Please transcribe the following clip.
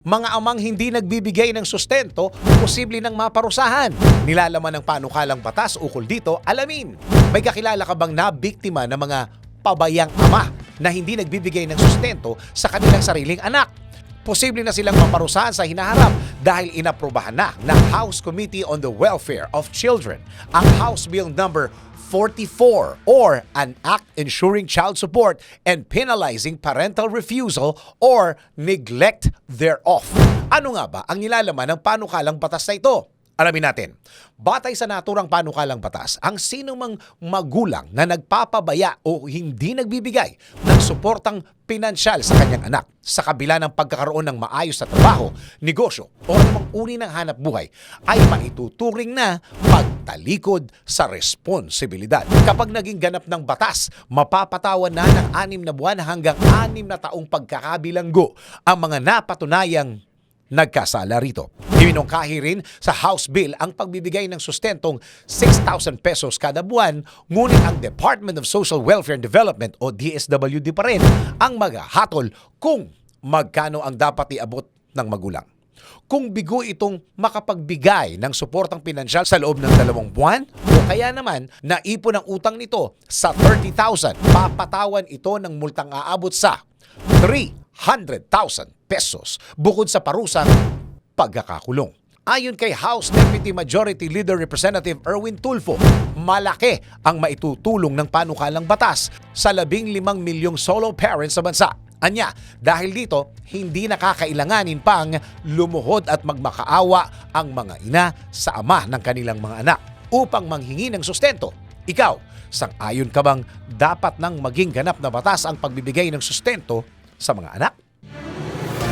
Mga amang hindi nagbibigay ng sustento, posible nang maparusahan. Nilalaman ng panukalang batas ukol dito, alamin. May kakilala ka bang nabiktima ng mga pabayang ama na hindi nagbibigay ng sustento sa kanilang sariling anak? Posible na silang maparusahan sa hinaharap dahil inaprobahan na ng House Committee on the Welfare of Children ang House Bill number 44 or an act ensuring child support and penalizing parental refusal or neglect thereof. Ano nga ba ang nilalaman ng panukalang batas na ito? Alamin natin. Batay sa naturang panukalang batas, ang sino mang magulang na nagpapabaya o hindi nagbibigay ng suportang pinansyal sa kanyang anak sa kabila ng pagkakaroon ng maayos na trabaho, negosyo o anumang uri ng hanap buhay ay maituturing na pagtalikod sa responsibilidad. Kapag naging ganap ng batas, mapapatawan na ng anim na buwan hanggang anim na taong pagkakabilanggo ang mga napatunayang nagkasala rito. Iminungkahi rin sa House Bill ang pagbibigay ng sustentong 6,000 pesos kada buwan, ngunit ang Department of Social Welfare and Development o DSWD pa rin ang maghahatol kung magkano ang dapat iabot ng magulang. Kung bigo itong makapagbigay ng suportang pinansyal sa loob ng dalawang buwan o kaya naman naipon ang utang nito sa 30,000, papatawan ito ng multang aabot sa 300,000 pesos bukod sa parusang pagkakakulong. Ayon kay House Deputy Majority Leader Representative Erwin Tulfo, malaki ang maitutulong ng panukalang batas sa 15 milyong solo parents sa bansa. Anya, dahil dito, hindi nakakailanganin pang lumuhod at magmakaawa ang mga ina sa ama ng kanilang mga anak upang manghingi ng sustento. Ikaw, sang-ayon ka bang dapat nang maging ganap na batas ang pagbibigay ng sustento sa mga anak?